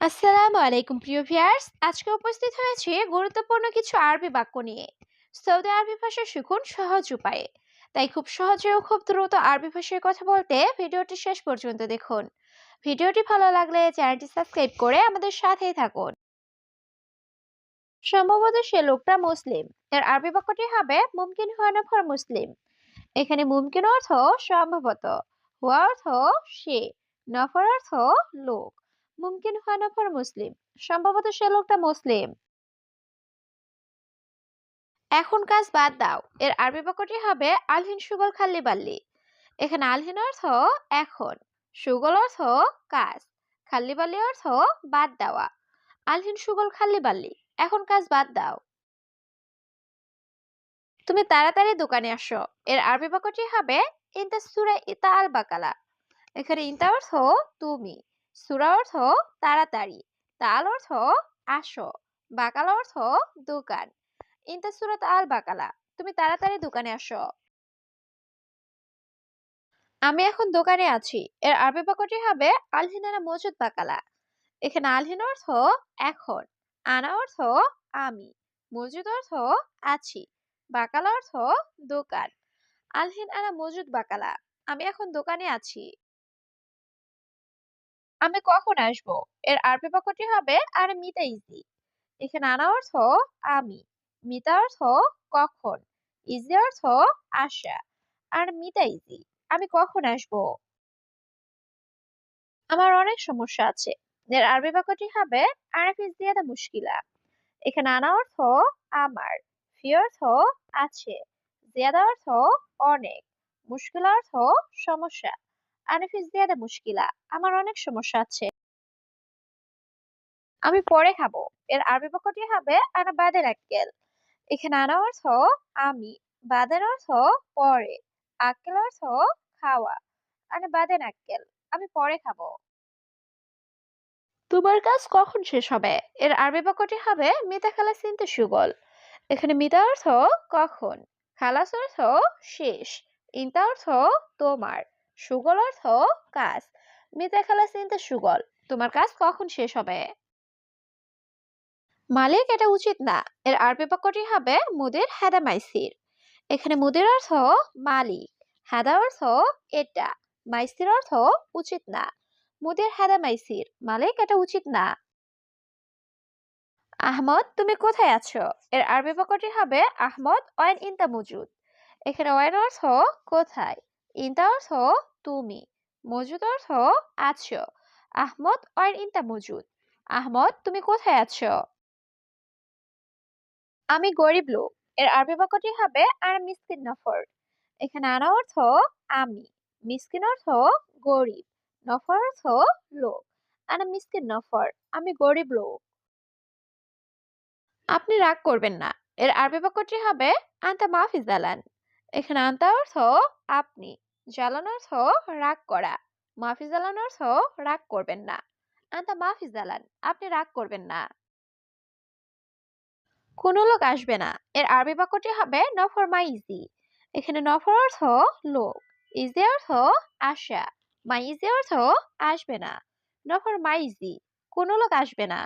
আসসালামু আলাইকুম, প্রিয় ভিউয়ার্স। আজকে উপস্থিত হয়েছে গুরুত্বপূর্ণ কিছু আরবি বাক্য নিয়ে। সৌদি আরবি ভাষা শিখুন সহজ উপায়ে। তাই খুব সহজে ও খুব দ্রুত আরবি ভাষায় কথা বলতে ভিডিওটি শেষ পর্যন্ত দেখুন। ভিডিওটি ভালো লাগলে চ্যানেলটি সাবস্ক্রাইব করে আমাদের সাথেই থাকুন। সম্ভবত সে লোকটা মুসলিম। এর আরবি বাক্যটি হবে মুমকিন হয় না ফর মুসলিম। এখানে মুমকিন অর্থ সম্ভবত, হুয়া অর্থ সে, নফর অর্থ লোক। মুমকিন হয় না ফর মুসলিম। সম্ভবত সে লোকটা মুসলিম। এখন কাজ বাদ দাও। এর আরবি বাক্যটি হবে আলহিন সুগল খাল্লি বাল্লি। এখানে আলহিন অর্থ এখন, সুগল অর্থ কাজ, খাল্লি বাল্লি অর্থ বাদ দেওয়া। আলহিন সুগল খাল্লি বাল্লি, এখন কাজ বাদ দাও। তুমি তাড়াতাড়ি দোকানে আসো। এর আরবি বাক্যটি হবে, ইনতা সুরা ইতা আল বাকালা এখানে ইনতা অর্থ তুমি। সুরা অর্থ তাড়াতাড়ি, তাল অর্থ আসো, বাকালা অর্থ দোকান। ইনতা সুরাত আল বাকালা, তুমি তাড়াতাড়ি দোকানে আসো। আমি এখন দোকানে আছি। এর আরবি বাক্যটি হবে আলহিনানা মজুদ বাকালা। এখানে আলহিন অর্থ এখন, আনা অর্থ আমি, মজুদ অর্থ আছি, বাকালা অর্থ দোকান। আলহিন আনা মজুদ বাকালা, আমি এখন দোকানে আছি। আমি কখন আসব? এর আরবি বাক্যটি হবে, আর মিতা ইজি। এখানে আনা অর্থ, আমি। মিতা অর্থ, কখন? ইজি অর্থ আসা আর মিতা ইজি, আমি কখন আসব? আমার অনেক সমস্যা আছে। এর আরবি বাক্যটি হবে আরফিস জিয়াদা মুশকিলা। এখানে আনা অর্থ, আমার। ফি অর্থ, আছে। জিয়াদা অর্থ, অনেক। মুশকিল অর্থ, সমস্যা। আরফিস জিয়াদা মুশকিলা, আমার অনেক সমস্যা আছে। আমি পরে খাব, এর আরবি বাক্যটি হবে আনা বাদের আক্কেল এখানে আনা অর্থ আমি, বাদের অর্থ পরে, আক্কেল অর্থ খাওয়া, আনা বাদের আক্কেল আমি পরে খাব। তোমার কাজ কখন শেষ হবে? এর আরবি বাক্যটি হবে মিতা খালা সিনতে সুগল। এখানে মিতা অর্থ কখন, খালাস অর্থ শেষ, ইন্তা অর্থ তোমার। সুগল অর্থ কাজ। মিতা খালা সিনতে সুগল। তোমার কাজ কখন শেষ হবে? মালিক, এটা উচিত না। এর আরবি বাক্যটি হবে মুদির হেদা মাইসির। এখানে মুদির অর্থ মালিক, হেদা অর্থ এটা। মাইসির অর্থ উচিত না। মুদির হেদা মাইসির। মালিক, এটা উচিত না। আহমদ, তুমি কোথায় আছো? এর আরবি বাক্যটি হবে আহমদ ওয়াইন ইনতা মজুদ। এখানে ওয়াইন অর্থ কোথায়? ইনতা অর্থ তুমি মজুদ অর্থ আছো। আহমদ ওয়াইন ইনতা মজুদ। আহমদ, তুমি কোথায় আছো? আমি গরিব লোক। এর আরবি বাক্যটি হবে আর মিসকিন নফর। এখানে আনা অর্থ আমি। মিসকিন অর্থ গরিব। নফর অর্থ লোক। আনা মিসকিন নফর। আমি গরিব লোক। আপনি রাগ করবেন না। এর আরবি বাক্যটি হবে, আন্তা মাফি জালান এখানে আন্তা অর্থ আপনি, জ্বালান অর্থ রাগ করা মাফি জালান অর্থ রাগ করবেন না। আন্তা মাফি জালান আপনি রাগ করবেন না। কোনো লোক আসবে না, এর আরবি বাক্যটি হবে নফর মাই ইজি। এখানে নফর অর্থ লোক, ইজি অর্থ আসা মাই ইজি অর্থ আসবে না। নফর মাই ইজি, কোনো লোক আসবে না।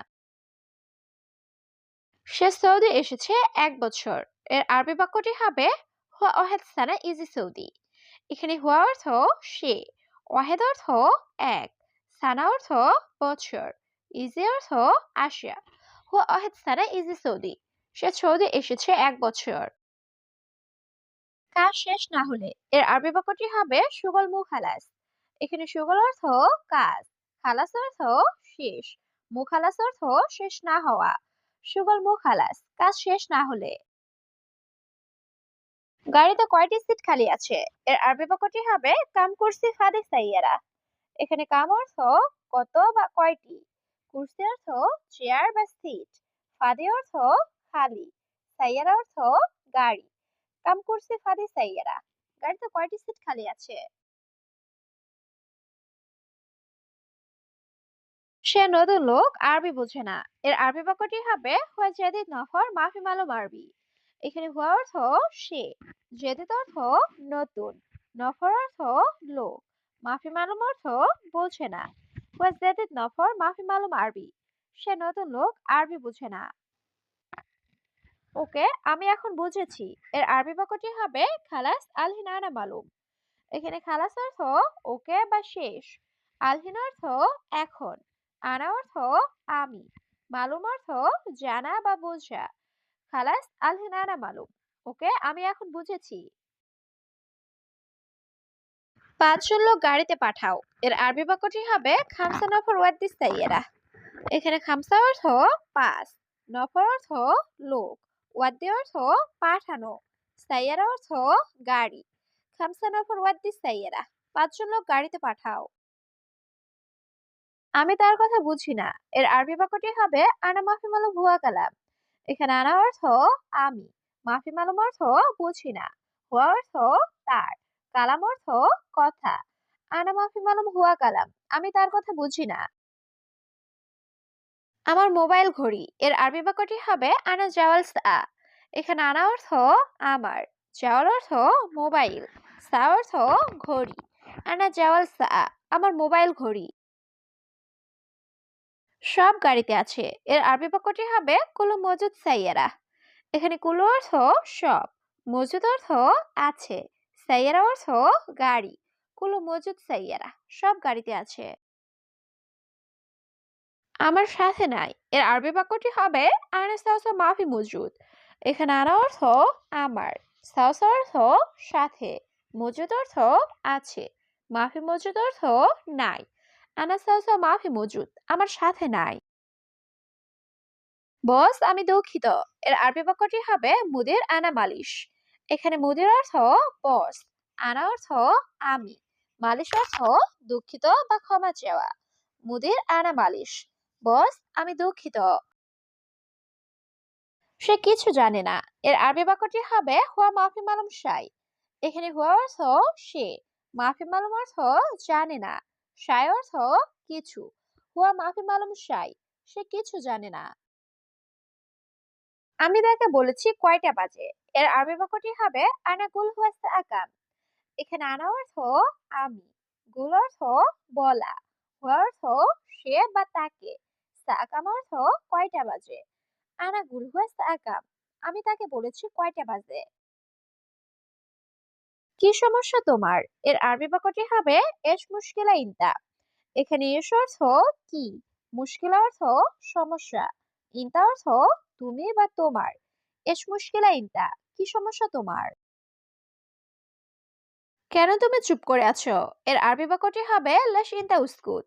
সে সৌদি এসেছে এক বছর, এর আরবি বাক্যটি হবে হুয়া ওয়াহেদ সানা ইজি সৌদি। এখানে হুয়া অর্থ সে ওয়াহেদ অর্থ এক, সানা অর্থ বছর ইজি অর্থ আসা হুয়া ওয়াহেদ সানা ইজি সৌদি, সে সৌদি এসেছে এক বছর। কাজ শেষ না হলে, এর আরবি বাক্যটি হবে সুগল মুখালাস। এখানে সুগল অর্থ কাজ, খালাস অর্থ শেষ, মুখালাস অর্থ শেষ না হওয়া। সুগল মুখালাস, কাজ শেষ না হলে। গাড়িতে কয়টি সিট খালি আছে? এর আরবি বাক্যটি হবে, কাম কুরসি ফাদে সাইয়ারা। এখানে কাম অর্থ কত বা কয়টি? কুরসি অর্থ চেয়ার বা সিট। ফাদে অর্থ খালি। সাইয়ারা অর্থ গাড়ি। কাম কুরসি ফাদে সাইয়ারা। গাড়িতে কয়টি সিট খালি আছে? সে নতুন লোক আরবি বোঝে না। এর আরবি বাক্যটি হবে হুয়া জেদিদ নফর মাফি মালুম আরবি। এখানে হুয়া অর্থ সে জেদিদ অর্থ নতুন, নফর অর্থ লোক, মাফি মালুম অর্থ বোঝে না। হুয়া জেদিদ নফর মাফি মালুম আরবি? সে নতুন লোক, আরবি বুঝে না। ওকে আমি এখন বুঝেছি, এর আরবি বাক্যটি হবে খালাস আলহিন আনা মালুম। এখানে খালাস অর্থ ওকে বা শেষ, আলহিন অর্থ এখন, আনা অর্থ আমি, মালুম অর্থ জানা বা বোঝা। খালাস আলহিন আনা মালুম। ওকে? আমি এখন বুঝেছি। পাঁচজন লোক গাড়িতে পাঠাও। এর আরবি বাক্যটি হবে, খামসা নফর ওয়াদ্দিস তাইয়েরা এখানে খামসা অর্থ পাঁচ নফর অর্থ, লোক। ওয়াদ্দি অর্থ, পাঠানো। সাইয়ারা অর্থ, গাড়ি। খামসা নফর ওয়াদ্দি সাইয়ারা, পাঁচজন লোক গাড়িতে পাঠাও। আমি তার কথা বুঝি না। এর আরবি বাক্যটি হবে, আনা মাফি মালুম হুয়া কালাম। এখানে আনা অর্থ আমি। মাফি মালুম অর্থ বুঝি না। হুয়া অর্থ তার। কালাম অর্থ কথা। আনা মাফি মালুম হুয়া কালাম। আমি তার কথা বুঝি না। আমার মোবাইল ঘড়ি। এর আরবি বাক্যটি হবে আনা জাওয়াল সা। এখানে আনা অর্থ আমার। জাওয়াল অর্থ মোবাইল। সা অর্থ ঘড়ি। আনা জাওয়াল সা। আমার মোবাইল ঘড়ি। সব গাড়িতে আছে। এর আরবি বাক্যটি হবে, কুলু মজুদ সাইয়ারা। এখানে কুলু অর্থ সব, মজুদ অর্থ আছে, সাইয়ারা অর্থ গাড়ি। কুলু মজুদ সাইয়ারা, সব গাড়িতে আছে। আমার সাথে নাই। এর আরবি বাক্যটি হবে আনা সাউসা মাফি মজুদ। এখানে আনা অর্থ আমার সাউসা অর্থ সাথে, মজুদ অর্থ আছে, মাফি মজুদ অর্থ নাই। আনা সাউসা মাফি মজুদ, আমার সাথে নাই। বস, আমি দুঃখিত। এর আরবি বাক্যটি হবে মুদির আনা মালিশ। এখানে মুদির অর্থ বস, আনা অর্থ আমি, মালিশ অর্থ দুঃখিত বা ক্ষমা চাওয়া। মুদির আনা মালিশ, বস, আমি দুঃখিত। সে কিছু জানে না। এর আরবি বাক্যটি হবে হুয়া মাফি মালুম সাই এখানে হুয়া অর্থ সে, মাফি মালুম অর্থ জানে না। অর্থ কিছু। হুয়া মাফি মালুম সাই সে কিছু জানে না। আমি তাকে বলেছি কয়টা বাজে, এর আরবি বাক্যটি হবে, আনা গুল হুয়াস্তা আকাম। এখানে আনা অর্থ আমি গুল অর্থ বলা হুয়া অর্থ সে বা তাকে অর্থ কয়টা বাজে? আনা গুল হুয়াস্তা আকাম আমি তাকে বলেছি কয়টা বাজে। কি সমস্যা তোমার? এর আরবি বাক্যটি হবে এস মুশকিলা ইনতা। এখানে এস অর্থ কি? মুশকিলা অর্থ সমস্যা। ইনতা অর্থ তুমি বা তোমার। এস মুশকিলা ইনতা, কি সমস্যা তোমার? কেন তুমি চুপ করে আছো? এর আরবি বাক্যটি হবে লেশ ইনতা উস্কুত।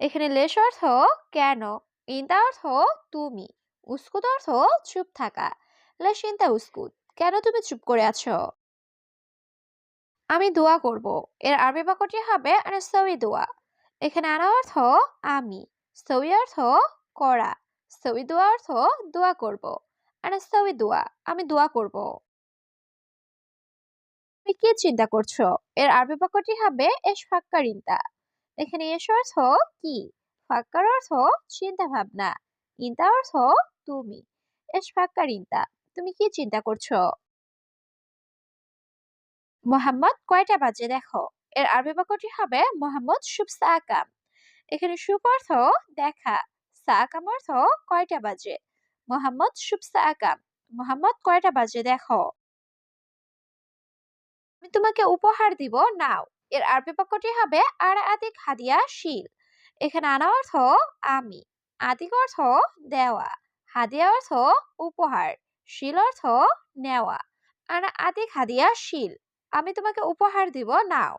এখানে লেশ অর্থ কেন? ইনতা অর্থ তুমি। উস্কুত অর্থ চুপ থাকা। লেশ ইনতা উস্কুত। কেন তুমি চুপ করে আছো? আমি দোয়া করব। এর আরবি বাক্যটি হবে আনা সই দোয়া। এখানে আনা অর্থ আমি। সই অর্থ করা। সই দোয়া অর্থ দোয়া করব। আনা সই দোয়া, আমি দোয়া করব। তুমি কি চিন্তা করছ? এর আরবি বাক্যটি হবে এস ফাক্কার ইন্তা। এখানে এস অর্থ কি? ফাক্কার অর্থ চিন্তা ভাবনা। ইন্তা অর্থ তুমি। এস ফাক্কার ইন্তা, তুমি কি চিন্তা করছ? মোহাম্মদ কয়টা বাজে দেখো? এর আরবি বাক্যটি হবে মোহাম্মদ শুভ সাকাম। এখানে শুভ অর্থ দেখা। সাকাম অর্থ কয়টা বাজে? মোহাম্মদ শুভ সাকাম। মোহাম্মদ কয়টা বাজে দেখো? আমি তোমাকে উপহার দিব, নাও। এর আরবি বাক্যটি হবে আর আদিক হাদিয়া শিল। এখানে আনা অর্থ আমি। আদিক অর্থ দেওয়া। হাদিয়া অর্থ উপহার। শিল অর্থ নেওয়া। আনা আদিক হাদিয়া শিল। আমি তোমাকে উপহার দিব নাও।